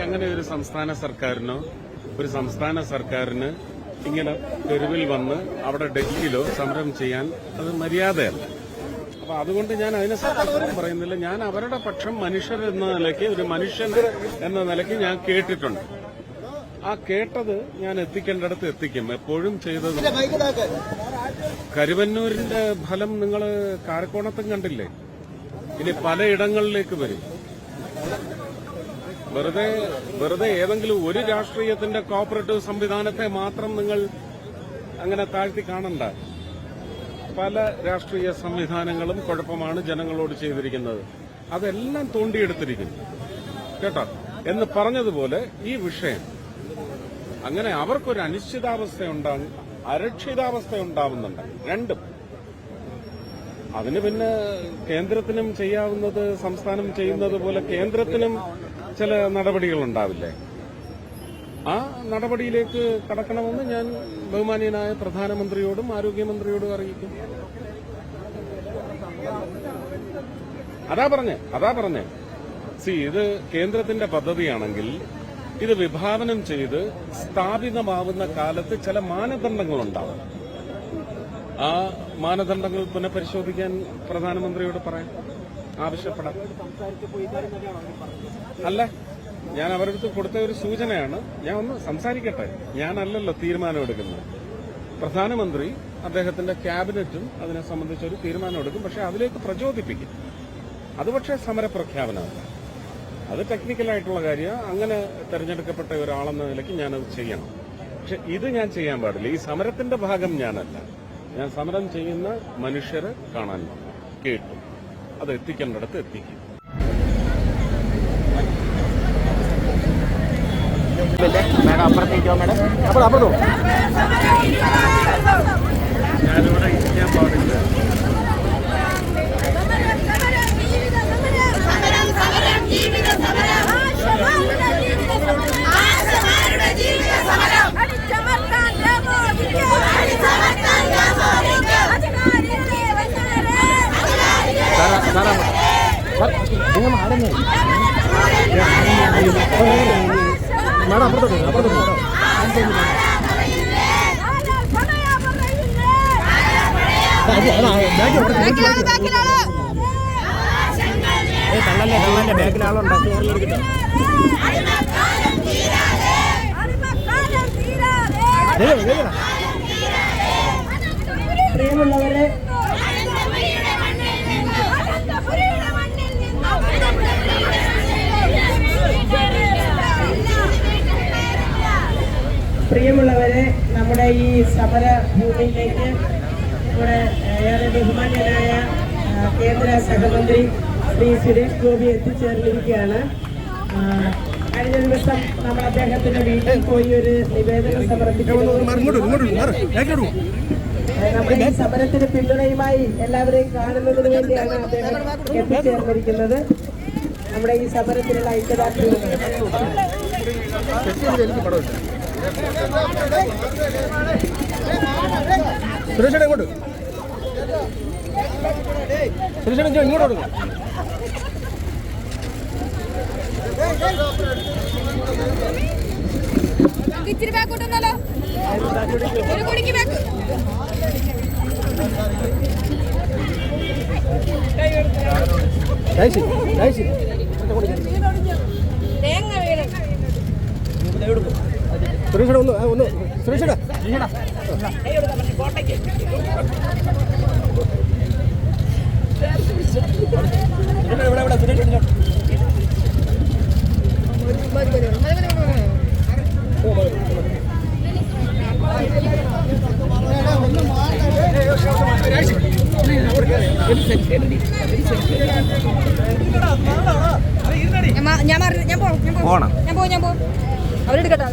എനിക്ക് അങ്ങനെ ഒരു സംസ്ഥാന സർക്കാരിനോ ഒരു സംസ്ഥാന സർക്കാരിന് ഇങ്ങനെ തെരുവിൽ വന്ന് അവിടെ ഡൽഹിയിലോ സമരം ചെയ്യാൻ അത് മര്യാദയല്ല. അപ്പൊ അതുകൊണ്ട് ഞാൻ അതിനെ സത്യസന്ധം പറയുന്നില്ല. ഞാൻ അവരുടെ പക്ഷം മനുഷ്യർ എന്ന നിലയ്ക്ക് ഒരു മനുഷ്യൻ എന്ന നിലയ്ക്ക് ഞാൻ കേട്ടിട്ടുണ്ട്. ആ കേട്ടത് ഞാൻ എത്തിക്കേണ്ടടത്ത് എത്തിക്കും. എപ്പോഴും ചെയ്തത് കരുവന്നൂരിന്റെ ഫലം നിങ്ങൾ കാരക്കോണത്തും കണ്ടില്ലേ? ഇനി പലയിടങ്ങളിലേക്ക് വരും. വെറുതെ വെറുതെ ഏതെങ്കിലും ഒരു രാഷ്ട്രീയത്തിന്റെ കോപ്പറേറ്റീവ് സംവിധാനത്തെ മാത്രം നിങ്ങൾ അങ്ങനെ താഴ്ത്തി കാണണ്ട. പല രാഷ്ട്രീയ സംവിധാനങ്ങളും കുഴപ്പമാണ് ജനങ്ങളോട് ചെയ്തിരിക്കുന്നത്. അതെല്ലാം തോണ്ടിയെടുത്തിരിക്കുന്നു. കേട്ടോ? എന്ന് പറഞ്ഞതുപോലെ ഈ വിഷയം അങ്ങനെ അവർക്കൊരു അനിശ്ചിതാവസ്ഥ ഉണ്ടാകും അരക്ഷിതാവസ്ഥ ഉണ്ടാവുന്നുണ്ട്. രണ്ടും. അതിന് പിന്നെ കേന്ദ്രത്തിനും ചെയ്യാവുന്നത് സംസ്ഥാനം ചെയ്യുന്നത് പോലെ കേന്ദ്രത്തിനും ചില നടപടികൾ ഉണ്ടാവില്ലേ ആ നടപടിയിലേക്ക് കടക്കണമെന്ന് ഞാൻ ബഹുമാനീയനായ പ്രധാനമന്ത്രിയോടും ആരോഗ്യമന്ത്രിയോടും അറിയിക്കും. അതാ പറഞ്ഞേ അതാ പറഞ്ഞേ. സി ഇത് കേന്ദ്രത്തിന്റെ പദ്ധതിയാണെങ്കിൽ ഇത് വിഭാവനം ചെയ്ത് സ്ഥാപിതമാവുന്ന കാലത്ത് ചില മാനദണ്ഡങ്ങളുണ്ടാവും. ആ മാനദണ്ഡങ്ങൾ പുനഃപരിശോധിക്കാൻ പ്രധാനമന്ത്രിയോട് പറയാം ആവശ്യപ്പെടാം. അല്ല ഞാൻ അവരടുത്ത് കൊടുത്ത ഒരു സൂചനയാണ്. ഞാൻ ഒന്ന് സംസാരിക്കട്ടെ? ഞാനല്ലല്ലോ തീരുമാനമെടുക്കുന്നത് പ്രധാനമന്ത്രി അദ്ദേഹത്തിന്റെ ക്യാബിനറ്റും അതിനെ സംബന്ധിച്ച് ഒരു തീരുമാനമെടുക്കും പക്ഷെ അതിലേക്ക് പ്രചോദിപ്പിക്കും. അത് പക്ഷേ സമരപ്രഖ്യാപനമല്ല. അത് ടെക്നിക്കലായിട്ടുള്ള കാര്യം അങ്ങനെ തെരഞ്ഞെടുക്കപ്പെട്ട ഒരാളെന്ന നിലയ്ക്ക് ഞാനത് ചെയ്യണം. പക്ഷെ ഇത് ഞാൻ ചെയ്യാൻ പാടില്ല. ഈ സമരത്തിന്റെ ഭാഗം ഞാനല്ല. ഞാൻ സമരം ചെയ്യുന്ന മനുഷ്യരെ കാണാൻ വന്നു. കേട്ടു. അത് എത്തിക്കേണ്ടടുത്ത് എത്തിക്കും. മാഡം അപ്പുറത്തേക്കോ മാഡം. അപ്പോൾ അപ്പുറത്തോ. ഞാനിവിടെ ഇരിക്കാൻ പാടില്ല. നിങ്ങൾ മാറുന്നേ മാഡം അപ്പുറത്തോട്ട് അപ്പുറത്തോട്ട് ഏ തള്ളല്ലേ തള്ളല്ലേ ബാക്കിൽ ആളുണ്ടോ പ്രിയമുള്ളവരെ പ്രിയമുള്ളവരെ നമ്മുടെ ഈ സമര ഭൂമിയിലേക്ക് നമ്മുടെ ഏറെ ബഹുമാന്യനായ കേന്ദ്ര സഹമന്ത്രി ശ്രീ സുരേഷ് ഗോപി എത്തിച്ചേർന്നിരിക്കുകയാണ്. കഴിഞ്ഞ ദിവസം നമ്മൾ അദ്ദേഹത്തിന്റെ വീട്ടിൽ പോയി ഒരു നിവേദനം സമർപ്പിച്ചു നമ്മുടെ ഈ സമരത്തിന് പിന്തുണയുമായി എല്ലാവരെയും കാണുന്നതിന് വേണ്ടിയാണ് അദ്ദേഹം എത്തിച്ചേർന്നിരിക്കുന്നത്. നമ്മുടെ ഈ സമരത്തിനുള്ള ഐക്യദാർഢ്യം. സുരേഷേട്ടാ ഇങ്ങോട്ട്. സുരേഷേട്ടാ ഇങ്ങോട്ട് കൊടുക്കും. ഇച്ചിരി വന്നാലോ ഒരു കുടിക്ക് ബാക്ക് ഡൈസി ഡൈസി സുരേഷേട്ടാ ഒന്ന് ഒന്ന് സുരേഷേട്ടാ ഇവിടെ ഇവിടെ സുരേഷ് ഞാൻ മാ- ഞാൻ മാറി ഞാൻ പോ ഞാൻ പോ പോണം. ഞാൻ പോ ഞാൻ പോ അവരെടുക്കട്ടെ.